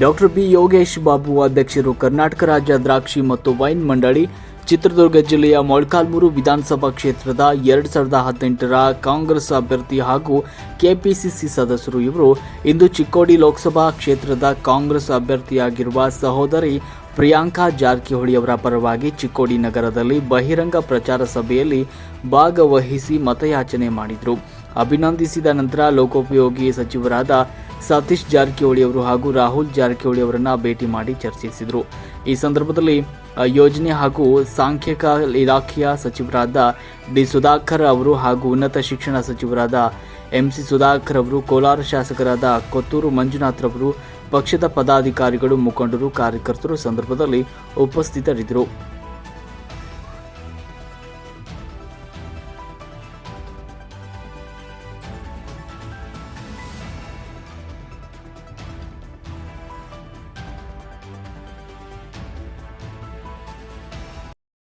Doctor B Yogesh Babu ಅಧ್ಯಕ್ಷರು ಕರ್ನಾಟಕ ರಾಜ್ಯ ದ್ರಾಕ್ಷಿ ಮತ್ತು ವೈನ್ ಮಂಡಳಿ, ಚಿತ್ರದುರ್ಗ ಜಿಲ್ಲೆಯ ಮೊಳಕಾಲ್ಮೂರು ವಿಧಾನಸಭಾ ಕ್ಷೇತ್ರದ ಎರಡು ಸಾವಿರದ ಹದಿನೆಂಟರ ಕಾಂಗ್ರೆಸ್ ಅಭ್ಯರ್ಥಿ ಹಾಗೂ ಕೆಪಿಸಿಸಿ ಸದಸ್ಯರು ಇವರು ಇಂದು ಚಿಕ್ಕೋಡಿ ಲೋಕಸಭಾ ಕ್ಷೇತ್ರದ ಕಾಂಗ್ರೆಸ್ ಅಭ್ಯರ್ಥಿಯಾಗಿರುವ ಸಹೋದರಿ ಪ್ರಿಯಾಂಕಾ ಜಾರಕಿಹೊಳಿ ಅವರ ಪರವಾಗಿ ಚಿಕ್ಕೋಡಿ ನಗರದಲ್ಲಿ ಬಹಿರಂಗ ಪ್ರಚಾರ ಸಭೆಯಲ್ಲಿ ಭಾಗವಹಿಸಿ ಮತಯಾಚನೆ ಮಾಡಿದರು. ಅಭಿನಂದಿಸಿದ ನಂತರ ಲೋಕೋಪಯೋಗಿ ಸಚಿವರಾದ ಸತೀಶ್ ಜಾರಕಿಹೊಳಿ ಅವರು ಹಾಗೂ ರಾಹುಲ್ ಜಾರಕಿಹೊಳಿ ಅವರನ್ನ ಭೇಟಿ ಮಾಡಿ ಚರ್ಚಿಸಿದರು. ಈ ಸಂದರ್ಭದಲ್ಲಿ ಯೋಜನೆ ಹಾಗೂ ಸಾಂಖ್ಯಿಕ ಇಲಾಖೆಯ ಸಚಿವರಾದ ಡಿ ಸುಧಾಕರ್ ಅವರು ಹಾಗೂ ಉನ್ನತ ಶಿಕ್ಷಣ ಸಚಿವರಾದ ಎಂಸಿ ಸುಧಾಕರ್ ಅವರು, ಕೋಲಾರ ಶಾಸಕರಾದ ಕೊತ್ತೂರು ಮಂಜುನಾಥ್ ರವರು, ಪಕ್ಷದ ಪದಾಧಿಕಾರಿಗಳು, ಮುಖಂಡರು, ಕಾರ್ಯಕರ್ತರು ಸಂದರ್ಭದಲ್ಲಿ ಉಪಸ್ಥಿತರಿದ್ದರು.